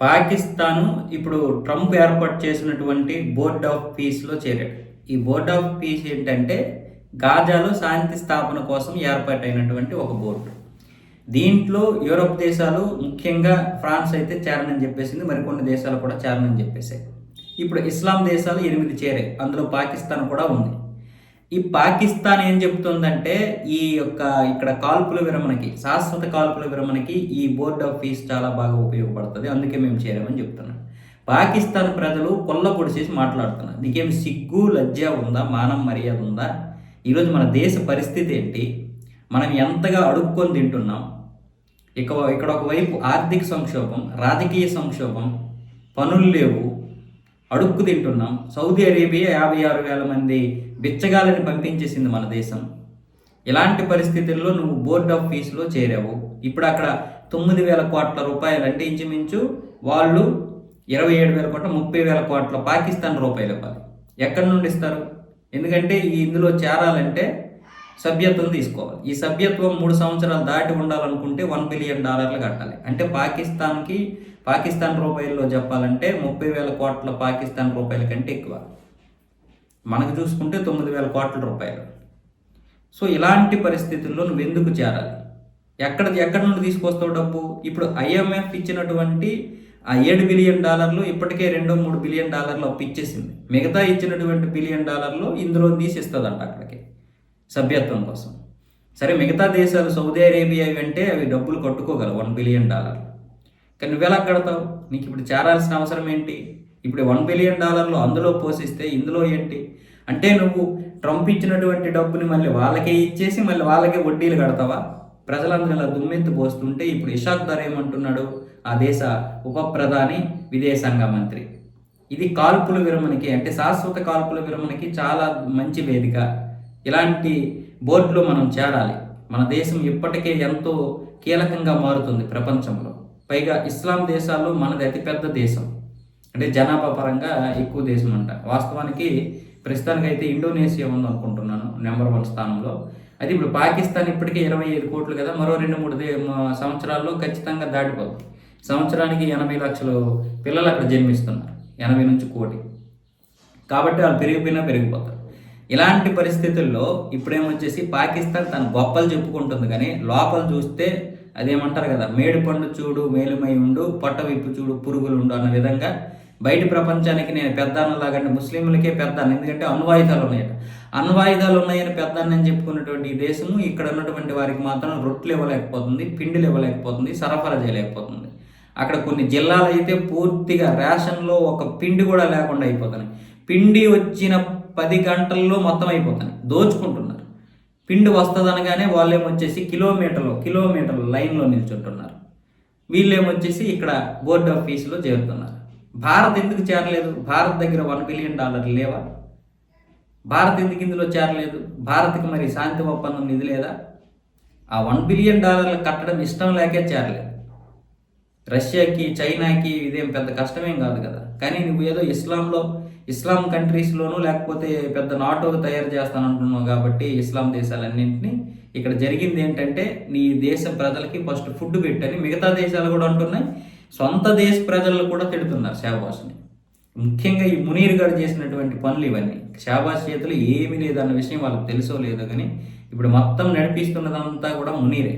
పాకిస్తాను ఇప్పుడు ట్రంప్ ఏర్పాటు చేసినటువంటి బోర్డ్ ఆఫ్ పీస్లో చేరాడు. ఈ బోర్డ్ ఆఫ్ పీస్ ఏంటంటే గాజాలో శాంతి స్థాపన కోసం ఏర్పాటైనటువంటి ఒక బోర్డు. దీంట్లో యూరోప్ దేశాలు ముఖ్యంగా ఫ్రాన్స్ అయితే చేరనని చెప్పేసింది మరికొన్ని దేశాలు కూడా చేరనని చెప్పేసాయి ఇప్పుడు ఇస్లాం దేశాలు ఎనిమిది చేరాయి. అందులో పాకిస్తాన్ కూడా ఉంది. ఈ పాకిస్తాన్ ఏం చెప్తుందంటే ఈ యొక్క ఇక్కడ కాల్పుల విరమణకి శాశ్వత కాల్పుల విరమణకి ఈ బోర్డ్ ఆఫ్ పీస్ చాలా బాగా ఉపయోగపడుతుంది. అందుకే మేము చేరామని చెప్తున్నాం. పాకిస్తాన్ ప్రజలు కొల్ల పొడిచేసి మాట్లాడుతున్నారు. నీకేం సిగ్గు లజ్జ ఉందా? మానం మర్యాద ఉందా? ఈరోజు మన దేశ పరిస్థితి ఏంటి? మనం ఎంతగా అడుక్కొని తింటున్నాం? ఇక ఇక్కడ ఒకవైపు ఆర్థిక సంక్షోభం రాజకీయ సంక్షోభం పనులు లేవు. అడుక్కు తింటున్నాం. సౌదీ అరేబియా యాభై ఆరు వేల మంది బిచ్చగాలని పంపించేసింది మన దేశం. ఇలాంటి పరిస్థితుల్లో నువ్వు బోర్డ్ ఆఫ్ ఫీస్లో చేరావు. ఇప్పుడు అక్కడ తొమ్మిది వేల కోట్ల రూపాయలు అంటే ఇంచుమించు వాళ్ళు ఇరవై ఏడు వేల కోట్ల ముప్పై వేల కోట్ల పాకిస్తాన్ రూపాయలు ఇవ్వాలి. ఎక్కడి నుండి ఇస్తారు? ఎందుకంటే ఈ ఇందులో చేరాలంటే సభ్యత్వం తీసుకోవాలి. ఈ సభ్యత్వం మూడు సంవత్సరాలు దాటి ఉండాలనుకుంటే వన్ బిలియన్ డాలర్లు కట్టాలి. అంటే పాకిస్తాన్కి పాకిస్తాన్ రూపాయల్లో చెప్పాలంటే ముప్పై వేల కోట్ల పాకిస్తాన్ రూపాయల కంటే ఎక్కువ. మనకు చూసుకుంటే తొమ్మిది వేల కోట్ల రూపాయలు. సో ఇలాంటి పరిస్థితుల్లో నువ్వు ఎందుకు చేరాలి? ఎక్కడ ఎక్కడి నుండి తీసుకొస్తావు డబ్బు? ఇప్పుడు ఐఎంఎఫ్ ఇచ్చినటువంటి ఆ ఏడు బిలియన్ డాలర్లు ఇప్పటికే రెండో మూడు బిలియన్ డాలర్లు అప్పు ఇచ్చేసింది. మిగతా ఇచ్చినటువంటి బిలియన్ డాలర్లు ఇందులో తీసిస్తుందంట అక్కడికి. సభ్యత్వం కోసం. సరే మిగతా దేశాలు సౌదీ అరేబియా అంటే అవి డబ్బులు కట్టుకోగలవు వన్ బిలియన్ డాలర్లు కానీ నువ్వెలా కడతావు? నీకు ఇప్పుడు చేరాల్సిన అవసరం ఏంటి? ఇప్పుడు వన్ బిలియన్ డాలర్లు అందులో పోషిస్తే ఇందులో ఏంటి? అంటే నువ్వు ట్రంప్ ఇచ్చినటువంటి డబ్బుని మళ్ళీ వాళ్ళకే ఇచ్చేసి మళ్ళీ వాళ్ళకే వడ్డీలు కడతావా? ప్రజలందరూ ఇలా దుమ్మెత్తి పోస్తుంటే ఇప్పుడు ఇషాక్ దర్ ఏమంటున్నాడు? ఆ దేశ ఉప ప్రధాని విదేశాంగ మంత్రి. ఇది కాల్పుల విరమణకి అంటే శాశ్వత కాల్పుల విరమణకి చాలా మంచి వేదిక. ఇలాంటి బోర్డులో మనం చేరాలి. మన దేశం ఇప్పటికే ఎంతో కీలకంగా మారుతుంది ప్రపంచంలో. పైగా ఇస్లాం దేశాల్లో మనది అతిపెద్ద దేశం. అంటే జనాభా పరంగా ఎక్కువ దేశం అంట వాస్తవానికి ప్రస్తుతానికి అయితే ఇండోనేషియా ఉంది అనుకుంటున్నాను నెంబర్ వన్ స్థానంలో. అది ఇప్పుడు పాకిస్తాన్ ఇప్పటికే ఇరవై ఐదు కోట్లు కదా మరో రెండు మూడు సంవత్సరాల్లో ఖచ్చితంగా దాటిపోతుంది సంవత్సరానికి ఎనభై లక్షలు పిల్లలు అక్కడ జన్మిస్తున్నారు. ఎనభై నుంచి కోటి. కాబట్టి వాళ్ళు పెరిగిపోయినా పెరిగిపోతారు. ఇలాంటి పరిస్థితుల్లో ఇప్పుడేమొచ్చేసి పాకిస్తాన్ తన గొప్పలు చెప్పుకుంటుంది కానీ లోపల చూస్తే అదేమంటారు కదా మేడి పండు చూడు మేలుమై ఉండు పొట్ట విప్పు చూడు పురుగులు ఉండు అన్న విధంగా బయట ప్రపంచానికి నేను పెద్ద లాగంటే ముస్లింలకే పెద్దాన్ని ఎందుకంటే అణ్వాయుధాలు ఉన్నాయట. అణ్వాయుధాలు ఉన్నాయని పెద్ద అని చెప్పుకున్నటువంటి ఈ దేశము ఇక్కడ ఉన్నటువంటి వారికి మాత్రం రొట్టెలు ఇవ్వలేకపోతుంది పిండిలు ఇవ్వలేకపోతుంది సరఫరా చేయలేకపోతుంది. అక్కడ కొన్ని జిల్లాలు అయితే పూర్తిగా రేషన్లో ఒక పిండి కూడా లేకుండా అయిపోతున్నాయి. పిండి వచ్చిన పది గంటల్లో మొత్తం అయిపోతాయి దోచుకుంటున్నారు. పిండి వస్తుందనగానే వాళ్ళేమొచ్చేసి కిలోమీటర్లు కిలోమీటర్లు లైన్లో నిల్చుంటున్నారు. వీళ్ళేమొచ్చేసి ఇక్కడ బోర్డ్ ఆఫీస్లో చేరుతున్నారు. భారత్ ఎందుకు చేరలేదు? భారత్ దగ్గర వన్ బిలియన్ డాలర్లు లేవా? భారత్ ఎందుకు ఇందులో చేరలేదు? భారత్కి మరి శాంతి ఒప్పందం నిధి లేదా ఆ వన్ బిలియన్ డాలర్లు కట్టడం ఇష్టం లేకే చేరలేదు. రష్యాకి చైనాకి ఇదేం పెద్ద కష్టమేం కాదు కదా. కానీ నువ్వు ఏదో ఇస్లాంలో ఇస్లాం కంట్రీస్లోనూ లేకపోతే పెద్ద నాటో తయారు చేస్తానంటున్నావు కాబట్టి ఇస్లాం దేశాలన్నింటినీ ఇక్కడ జరిగింది ఏంటంటే నీ దేశ ప్రజలకి ఫస్ట్ ఫుడ్ పెట్టని మిగతా దేశాలు కూడా అంటున్నాయి. సొంత దేశ ప్రజలు కూడా తిడుతున్నారు షాబాష్ని. ముఖ్యంగా ఈ మునీర్ గారు చేసినటువంటి పనులు ఇవన్నీ. షాబాస్ చేతులు ఏమీ లేదన్న విషయం వాళ్ళకి తెలుసో లేదో కానీ ఇప్పుడు మొత్తం నడిపిస్తున్నదంతా కూడా మునీరే.